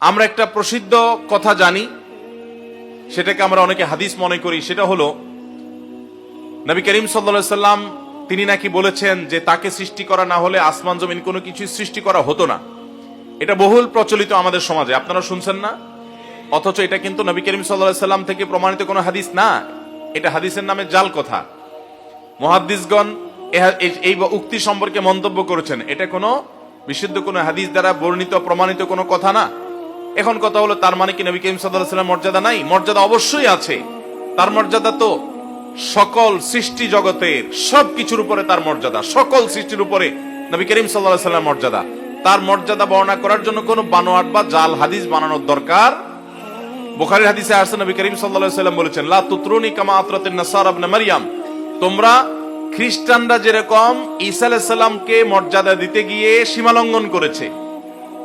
আমরা একটা প্রসিদ্ধ কথা জানি, সেটাকে আমরা অনেকে হাদিস মনে করি, সেটা হলো, নবী করিম সাল্লা সাল্লাম, তিনি নাকি বলেছেন যে তাকে সৃষ্টি করা না হলে আসমান জমিন কোনো কিছু সৃষ্টি করা হতো না। এটা বহুল প্রচলিত আমাদের সমাজে, আপনারা শুনছেন না? অথচ এটা কিন্তু নবী করিম সাল্লা সাল্লাম থেকে প্রমাণিত কোনো হাদিস না। এটা হাদিসের নামে জাল কথা। মহাদ্দিসগণ এই উক্তি সম্পর্কে মন্তব্য করেছেন। এটা কোনো বিশুদ্ধ কোনো হাদিস দ্বারা বর্ণিত, প্রমাণিত কোনো কথা না। এখন কথা হলো, তার মানে কি নবী করিম সাল্লাহ মর্যাদা নাই? মর্যাদা অবশ্যই আছে। তার মর্যাদা তো সকল সৃষ্টি জগতের সব কিছুর উপরে তার মর্যাদা। সকল সৃষ্টির উপরে নবী করিম সাল্লাহ সাল্লাম মর্যাদা। তার মর্যাদা বর্ণনা করার জন্য কোনো বানোয়াট বা জাল হাদিস বানানোর দরকার বুখারীর হাদিসে আসছে, নবী করিম আলাইহি সাল্লাম বলেছেন, লা তুতরুনি কামা আতরাতিন নাসারা ইবনে মারইয়াম তোমরা খ্রিস্টানরা যেরকম ঈসা আলাইহিস সালামকে মর্যাদা দিতে গিয়ে সীমালঙ্ঘন করেছে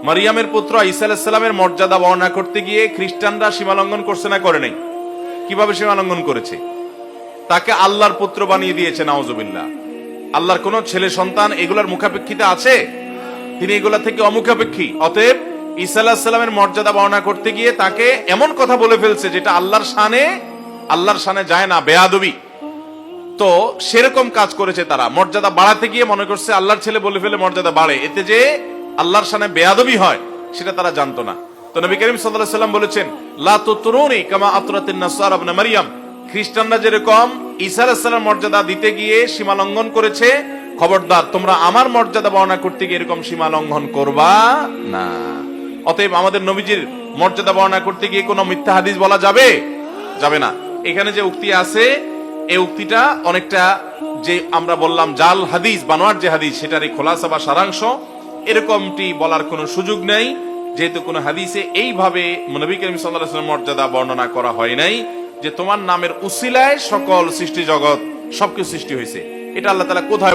মারিয়ামের পুত্র ঈসা মর্যাদা বর্ণনা করতে গিয়ে খ্রিস্টানরা সীমালঙ্ঘন করছে না করে নাই। কীভাবে সীমালঙ্ঘন করেছে? তাকে আল্লাহর পুত্র বানিয়ে দিয়েছে, নাউজুবিল্লাহ। আল্লাহর কোন ছেলে সন্তান এগুলার মুখাপেক্ষিতে আছে? তিনি এগুলা থেকে অমুখাপেক্ষী। অতএব ঈসা আলাহিসাল্লামের মর্যাদা বর্ণনা করতে গিয়ে তাকে এমন কথা বলে ফেলছে যেটা আল্লাহর শানে আল্লাহর শানে যায় না, বেয়াদবি। তো সেরকম কাজ করেছে তারা। মর্যাদা বাড়াতে গিয়ে মনে করছে আল্লাহর ছেলে বলে ফেলে মর্যাদা বাড়ে। এতে যে আল্লাহর শানে বেয়াদবি হয়, সেটা তারা জানতো না। তো নবী করিম আলাইহি সাল্লাম বলেছেন, লা তুতরুনি কামা আতরাতিন নাসারা ইবনে মারইয়াম খ্রিস্টানরা যেরকম ঈসা আলাইহিস সালাম মর্যাদা দিতে গিয়ে সীমা লঙ্ঘন করেছে, খবরদার, তোমরা আমার মর্যাদা বর্ণনা করতে গিয়ে এরকম সীমা লঙ্ঘন করবা না। অতএব আমাদের নবীজির মর্যাদা বর্ণনা করতে গিয়ে কোনো মিথ্যা হাদিস বলা যাবে? যাবে না। এখানে যে উক্তি আছে এই উক্তিটা অনেকটা যে আমরা বললাম জাল হাদিস বানোয়ার যে হাদিস সেটারই খোলাসা বা সারাংশ এরকমটি বলার কোনো সুযোগ নেই। যেহেতু কোনো হাদিসে এইভাবে নবী করিম সাল্লাহ মর্যাদা বর্ণনা করা হয় নাই, যে তোমার নামের উসিলায় সকল সৃষ্টি জগৎ সবকিছু সৃষ্টি হয়েছে। এটা আল্লাহ তালা কোথায়